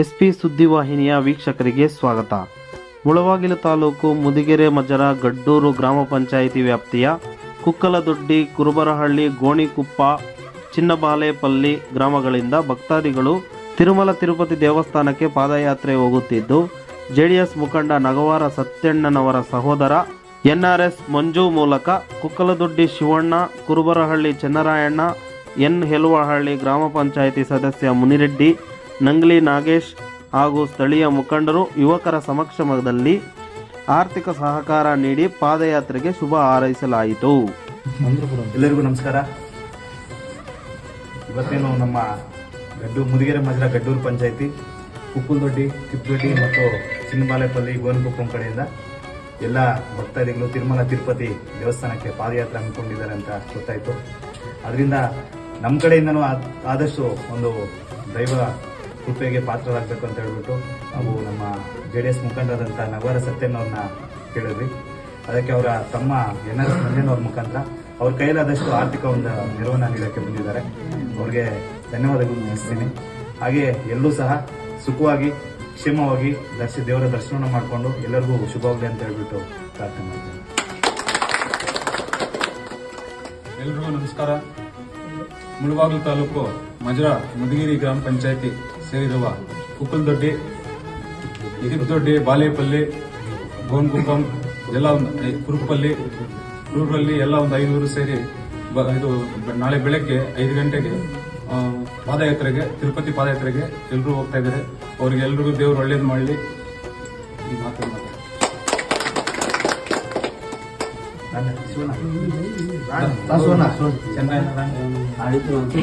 SP ಸುದ್ದಿವಾಹಿನಿಯ ವೀಕ್ಷಕರಿಗೆ ಸ್ವಾಗತ. ಮುಳವಾಗಿಲು ತಾಲೂಕು ಮುದಿಗೆರೆ ಮಜರ ಗಡ್ಡೂರು ಗ್ರಾಮ ಪಂಚಾಯಿತಿ ವ್ಯಾಪ್ತಿಯ ಕುಕ್ಕಲದೊಡ್ಡಿ ಕುರುಬರಹಳ್ಳಿ ಗೋಣಿಕುಪ್ಪ ಚಿನ್ನಬಾಲೇಪಲ್ಲಿ ಗ್ರಾಮಗಳಿಂದ ಭಕ್ತಾದಿಗಳು ತಿರುಮಲ ತಿರುಪತಿ ದೇವಸ್ಥಾನಕ್ಕೆ ಪಾದಯಾತ್ರೆ ಹೋಗುತ್ತಿದ್ದು, ಜೆಡಿಎಸ್ ಮುಖಂಡ ನಗವಾರ ಸತ್ಯಣ್ಣನವರ ಸಹೋದರ ಎನ್ಆರ್ಎಸ್ ಮಂಜು ಮೂಲಕ ಕುಕ್ಕಲದೊಡ್ಡಿ ಶಿವಣ್ಣ, ಕುರುಬರಹಳ್ಳಿ ಚನ್ನರಾಯಣ್ಣ, ಎನ್. ಹೆಲುವಹಳ್ಳಿ ಗ್ರಾಮ ಪಂಚಾಯಿತಿ ಸದಸ್ಯ ಮುನಿರೆಡ್ಡಿ ನಂಗ್ಲಿ ನಾಗೇಶ್ ಹಾಗೂ ಸ್ಥಳೀಯ ಮುಖಂಡರು ಯುವಕರ ಸಮಕ್ಷಮದಲ್ಲಿ ಆರ್ಥಿಕ ಸಹಕಾರ ನೀಡಿ ಪಾದಯಾತ್ರೆಗೆ ಶುಭ ಹಾರೈಸಲಾಯಿತು. ಎಲ್ಲರಿಗೂ ನಮಸ್ಕಾರ. ಇವತ್ತೇನು ನಮ್ಮ ಗಡ್ಡು ಮುದಿಗೆರೆ ಮಜರ ಗಡ್ಡೂರು ಪಂಚಾಯಿತಿ, ಕುಕ್ಕುಲ್ದೊಡ್ಡಿ ತಿಪ್ಪದೊಡ್ಡಿ ಮತ್ತು ಚಿನ್ನಬಾಲೆಪಲ್ಲಿ ಗೋನಗುಪ್ಪಂ ಕಡೆಯಿಂದ ಎಲ್ಲ ಭಕ್ತಾದಿಗಳು ತಿರುಮಲ, ತಿರುಪತಿ ದೇವಸ್ಥಾನಕ್ಕೆ ಪಾದಯಾತ್ರೆ ಹಮ್ಮಿಕೊಂಡಿದ್ದಾರೆ ಅಂತ ಗೊತ್ತಾಯಿತು. ಅದರಿಂದ ನಮ್ಮ ಕಡೆಯಿಂದನೂ ಆದಷ್ಟು ಒಂದು ದೈವ ಕೃಪೆಗೆ ಪಾತ್ರರಾಗಬೇಕು ಅಂತ ಹೇಳ್ಬಿಟ್ಟು ನಾವು ನಮ್ಮ ಜೆ ಡಿ ಎಸ್ ಮುಖಂಡರಾದಂಥ ನಗರ ಸತ್ಯನವ್ರನ್ನ ಕೇಳಿದ್ವಿ. ಅದಕ್ಕೆ ಅವರ ತಮ್ಮ ಎನ್ ಎಸ್ ಮಂಜನವ್ರ ಮುಖಾಂತರ ಅವ್ರ ಕೈಲಾದಷ್ಟು ಆರ್ಥಿಕ ಒಂದು ನೆರವನ್ನು ನೀಡೋಕ್ಕೆ ಬಂದಿದ್ದಾರೆ. ಅವ್ರಿಗೆ ಧನ್ಯವಾದಗಳು ತಿಳಿಸ್ತೀನಿ. ಹಾಗೆ ಎಲ್ಲರೂ ಸಹ ಸುಖವಾಗಿ, ಕ್ಷೇಮವಾಗಿ ದರ್ಶಿ ದೇವರ ದರ್ಶನವನ್ನು ಮಾಡಿಕೊಂಡು ಎಲ್ಲರಿಗೂ ಶುಭವಾಗಲಿ ಅಂತ ಹೇಳ್ಬಿಟ್ಟು ಪ್ರಾರ್ಥನೆ ಮಾಡ್ತೀನಿ. ಎಲ್ರಿಗೂ ನಮಸ್ಕಾರ. ಮುಳಬಾಗಿಲು ತಾಲೂಕು ಮಜರಾ ಮಧುಗಿರಿ ಗ್ರಾಮ ಪಂಚಾಯತಿ ಸೇರಿರುವ ಕುಕ್ಕಲ್ದೊಡ್ಡಿ ಇದಿಪ್ದೊಡ್ಡಿ ಬಾಲೇಪಲ್ಲಿ ಗೋನ್ಗುಪ್ಪಂ ಎಲ್ಲ ಒಂದು ಕುರುಪಲ್ಲಿ ಕುರುಪಲ್ಲಿ ಎಲ್ಲ ಒಂದು ಐನೂರು ಸೇರಿ ಇದು ನಾಳೆ ಬೆಳಗ್ಗೆ ಐದು ಗಂಟೆಗೆ ಪಾದಯಾತ್ರೆಗೆ, ತಿರುಪತಿ ಪಾದಯಾತ್ರೆಗೆ ಎಲ್ಲರೂ ಹೋಗ್ತಾ ಇದ್ದಾರೆ. ಅವ್ರಿಗೆ ಎಲ್ರಿಗೂ ದೇವರು ಒಳ್ಳೇದು ಮಾಡಲಿ. ಈ அடுத்து வந்து